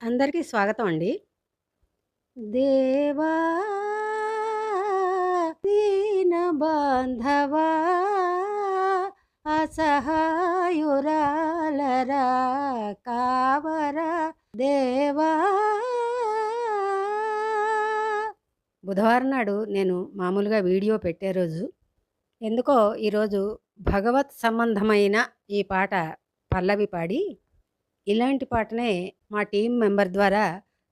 అందరికీ స్వాగతం అండి. దేవా దీనబాంధవా అసహాయురాలరా కావరా దేవా బుధవారం నాడు నేను మామూలుగా వీడియో పెట్టే రోజు. ఎందుకో ఈరోజు భగవత్ సంబంధమైన ఈ పాట పల్లవి పాడి, ఇలాంటి పాటనే మా టీం మెంబర్ ద్వారా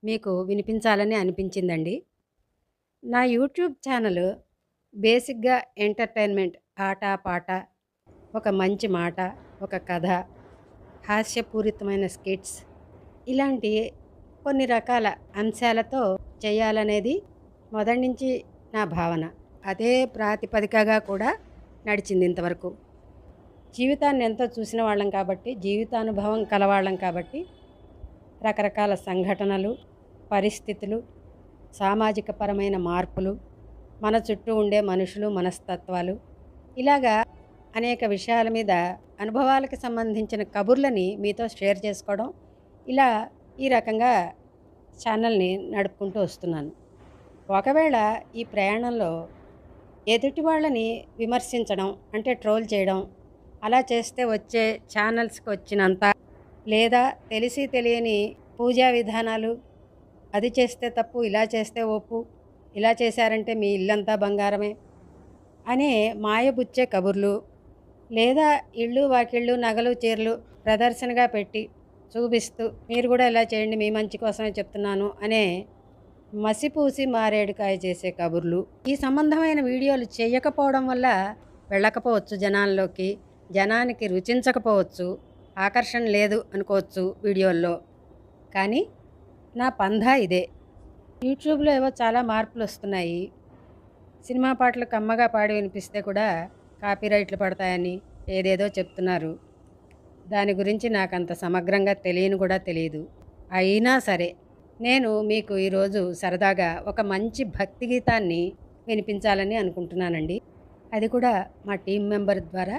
మీకు వినిపించాలని అనిపించిందండి. నా యూట్యూబ్ ఛానల్ బేసిక్‌గా ఎంటర్‌టైన్‌మెంట్ ఆట, పాట, ఒక మంచి మాట, ఒక కథ, హాస్యపూరితమైన స్కిట్స్ ఇలాంటి కొన్ని రకాల అంశాలతో చేయాలనేది మొదటి నుంచి నా భావన. అదే ప్రాతిపదికగా కూడా నడిచింది ఇంతవరకు. జీవితాన్ని ఎంతో చూసిన వాళ్ళం కాబట్టి, జీవితానుభవం కలవాళ్ళం కాబట్టి, రకరకాల సంఘటనలు, పరిస్థితులు, సామాజిక పరమైన మార్పులు, మన చుట్టూ ఉండే మనుషులు, మనస్తత్వాలు ఇలాగా అనేక విషయాల మీద అనుభవాలకు సంబంధించిన కబుర్లని మీతో షేర్ చేసుకోవడం, ఇలా ఈ రకంగా ఛానల్‌ని నడుపుకుంటూ వస్తున్నాను. ఒకవేళ ఈ ప్రయాణంలో ఎదుటి వాళ్ళని విమర్శించడం అంటే ట్రోల్ చేయడం, అలా చేస్తే వచ్చే ఛానల్స్‌కి వచ్చినంత లేదా తెలిసి తెలియని పూజా విధానాలు, అది చేస్తే తప్పు, ఇలా చేస్తే ఒప్పు, ఇలా చేశారంటే మీ ఇల్లంతా బంగారమే అనే మాయబుచ్చే కబుర్లు, లేదా ఇళ్ళు, వాకిళ్ళు, నగలు, చీరలు ప్రదర్శనగా పెట్టి చూపిస్తూ మీరు కూడా ఇలా చేయండి మీ మంచి కోసమే చెప్తున్నాను అనే మసిపూసి మారేడుకాయ చేసే కబుర్లు. ఈ సంబంధమైన వీడియోలు చేయకపోవడం వల్ల వెళ్ళకపోవచ్చు జనాల్లోకి. జనానికి రుచించకపోవచ్చు. ఆకర్షణ లేదు అనుకోవచ్చు వీడియోల్లో. కానీ నా పంధా ఇదే. యూట్యూబ్‌లో ఏవో చాలా మార్పులు వస్తున్నాయి సినిమా పాటలు కమ్మగా పాడి వినిపిస్తే కూడా కాపీరైట్లు పడతాయని ఏదేదో చెప్తున్నారు. దాని గురించి నాకు అంత సమగ్రంగా తెలియని కూడా తెలియదు అయినా సరే నేను మీకు ఈరోజు సరదాగా ఒక మంచి భక్తి గీతాన్ని వినిపించాలని అనుకుంటున్నానండి. అది కూడా మా టీం మెంబర్ ద్వారా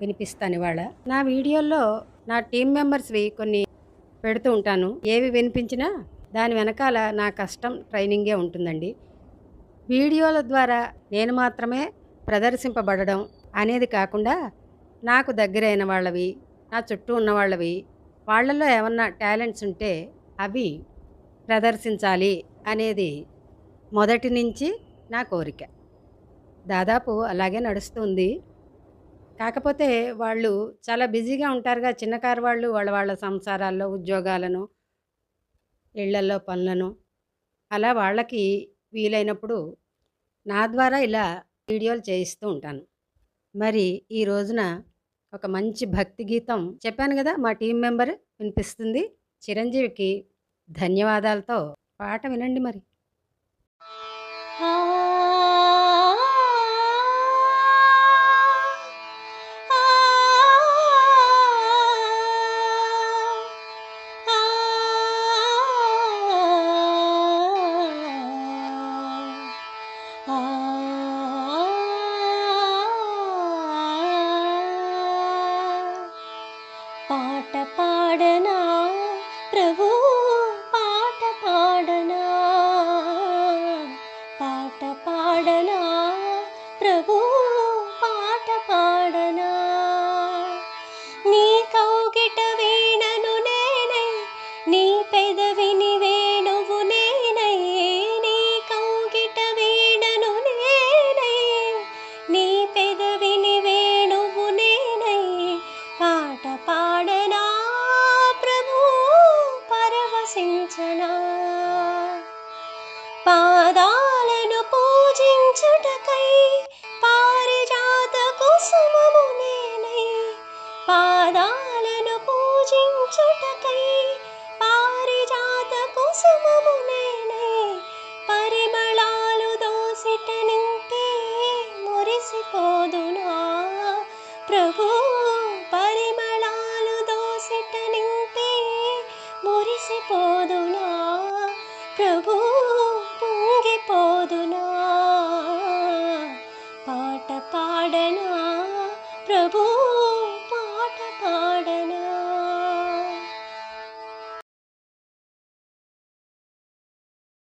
వినిపిస్తాను ఇవాళ నా వీడియోల్లో నా టీమ్ మెంబర్స్‌వి కొన్ని పెడుతూ ఉంటాను. ఏవి వినిపించినా దాని వెనకాల నా కష్టం, ట్రైనింగే ఉంటుందండి. వీడియోల ద్వారా నేను మాత్రమే ప్రదర్శింపబడడం అనేది కాకుండా నాకు దగ్గరైన వాళ్ళవి, నా చుట్టూ ఉన్న వాళ్ళవి వాళ్ళలో ఏమన్నా టాలెంట్స్ ఉంటే అవి ప్రదర్శించాలి అనేది మొదటి నుంచి నా కోరిక. దాదాపు అలాగే నడుస్తుంది. కాకపోతే వాళ్ళు చాలా బిజీగా ఉంటారుగా చిన్నకారు వాళ్ళు వాళ్ళ వాళ్ళ సంసారాల్లో, ఉద్యోగాలను, ఇళ్ళల్లో పనులను. అలా వాళ్ళకి వీలైనప్పుడు నా ద్వారా ఇలా వీడియోలు చేయిస్తూ ఉంటాను. మరి ఈ రోజున ఒక మంచి భక్తి గీతం చెప్పాను కదా మా టీం మెంబర్ వినిపిస్తుంది. చిరంజీవికి ధన్యవాదాలతో పాట వినండి మరి. పరవశించనా పాదాలను పూజించుటకై పారిజాత కుసుమము నేనై. పాదాలను పూజించుటకై పారిజాత కుసుమము నేనై. పరిమళాలు దోసిట నింపే మురిసిపోదునా. ప్రభు పరిమళాలు దోసిట నింపే మురిసిపోదునా. 这不